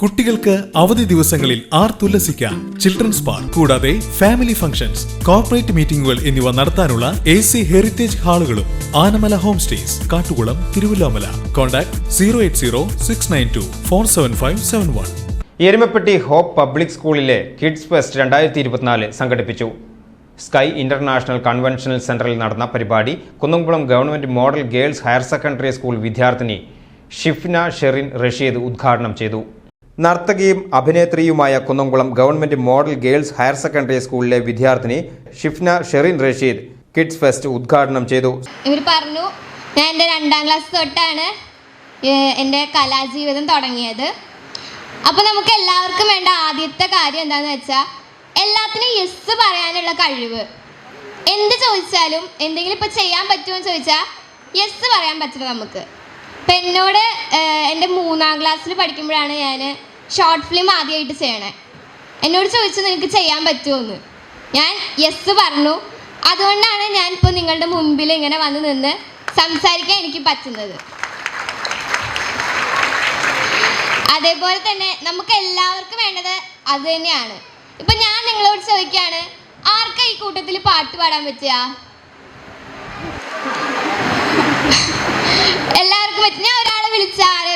കുട്ടികൾക്ക് അവധി ദിവസങ്ങളിൽ ആർ തുല്ലസിക്കാം. ചിൽഡ്രൻസ് പാർക്ക് കൂടാതെ ഫാമിലി ഫംഗ്ഷൻസ് കോർപ്പറേറ്റ് മീറ്റിംഗുകൾ എന്നിവ നടത്താനുള്ള A C heritage ഹാളുകളും Anamala home stays Kattukulam Thiruvallomala. Contact zero eight zero six nine two four seven five seven one Erumapetty hope public സ്കൂളിലെ കിഡ്സ് ഫെസ്റ്റ് രണ്ടായിരത്തി ഇരുപത്തിനാല് സംഘടിപ്പിച്ചു. സ്കൈ ഇന്റർനാഷണൽ കൺവെൻഷനൽ സെന്ററിൽ നടന്ന പരിപാടി Kunnamkulam government model girls higher secondary school വിദ്യാർത്ഥിനി ഷിഫ്ന ഷെറിൻ റഷീദ് ഉദ്ഘാടനം ചെയ്തു. നർത്തകിയും അഭിനേത്രിയുമായ Kunnamkulam government model girls higher secondary സ്കൂളിലെ വിദ്യാർത്ഥിനി ഷിഫ്ന ഷെറിൻ റഷീദ് കിഡ്സ് ഫെസ്റ്റ് ഉദ്ഘാടനം ചെയ്തു. ഇവർ പറഞ്ഞു ഞാൻ എന്റെ രണ്ടാം ക്ലാസ് തൊട്ടാണ് എന്റെ കലാജീവിതം തുടങ്ങിയത്. അപ്പോൾ നമുക്ക് എല്ലാവർക്കും വേണ്ട ആദ്യത്തെ കാര്യം എന്താണെന്ന് വെച്ചാൽ എല്ലാത്തിനും യെസ് പറയാനുള്ള കഴിവ്. എന്ത് ചോദിച്ചാലും എന്തെങ്കിലും ഇപ്പോൾ ചെയ്യാൻ പറ്റുമോ എന്ന് ചോദിച്ചാൽ യെസ് പറയാൻ പറ്റില്ല നമുക്ക്. ഇപ്പം എന്നോട് എന്റെ മൂന്നാം ക്ലാസ്സിൽ പഠിക്കുമ്പോഴാണ് ഞാൻ ഷോർട്ട് ഫിലിം ആദ്യമായിട്ട് ചെയ്യണേ. എന്നോട് ചോദിച്ചു നിനക്ക് ചെയ്യാൻ പറ്റുമോ ഞാൻ യെസ് പറഞ്ഞു. അതുകൊണ്ടാണ് ഞാൻ ഇപ്പോൾ നിങ്ങളുടെ മുൻപിൽ ഇങ്ങനെ വന്ന് നിന്ന് സംസാരിക്കാൻ എനിക്ക് പറ്റുന്നത്. അതേപോലെ തന്നെ നമുക്ക് എല്ലാവർക്കും വേണ്ടത് അത് തന്നെയാണ്. ഇപ്പം ഞാൻ നിങ്ങളോട് ചോദിക്കുകയാണ് ആർക്കാ ഈ കൂട്ടത്തിൽ പാട്ട് പാടാൻ പറ്റുക എല്ലാവർക്കും പറ്റും ഞാൻ ഒരാളെ വിളിച്ച ആരെ വരും എന്റെ അടുത്തേക്ക് ഞാനൊരു പാട്ട് പാടിത്തരാം അപ്പൊ നിങ്ങൾ അതിന്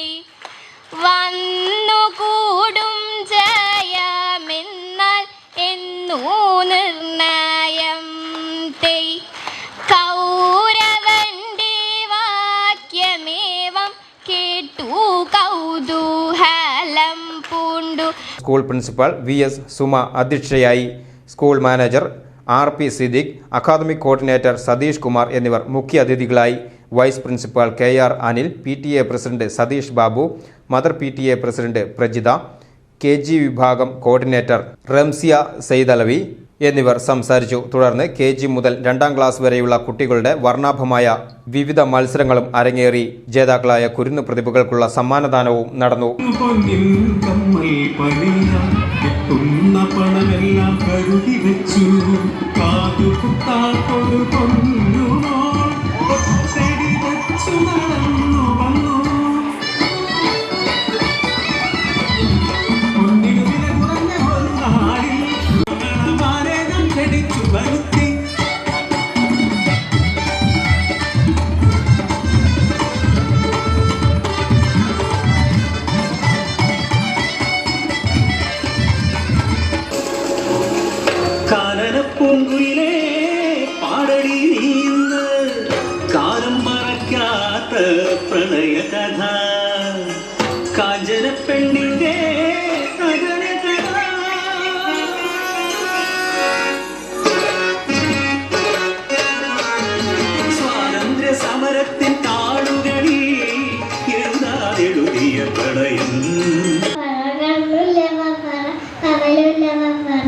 school principal V S Suma അധ്യക്ഷയായി school manager R P Siddique academic coordinator Satheesh Kumar എന്നിവർ മുഖ്യ അതിഥികളായി vice principal K R Anil P T A president Satheesh Babu mother P T A president Prajitha K G വിഭാഗം coordinator Ramsiya Saithalavi എന്നിവർ സംസാരിച്ചു. തുടർന്ന് K G മുതൽ രണ്ടാം class വരെയുള്ള കുട്ടികളുടെ വർണാഭമായ വിവിധ മത്സരങ്ങളും അരങ്ങേറി. ജേതാക്കളായ കുരുന്നു പ്രതിഭകൾക്കുള്ള സമ്മാനദാനവും നടന്നു. കരുതി വെച്ചു. കാനനപ്പൂങ്കുയിലേ പാടടി നീന്ന് കാലം മറക്കാത്ത പ്രണയ കഥ കാഞ്ചന പെണ്ണിന്റെ സ്വാതന്ത്ര്യ സമരത്തിൻ താളുകളിൽ എഴുതാതെഴുതിയ പ്രണയം. കടലുല്ല പറ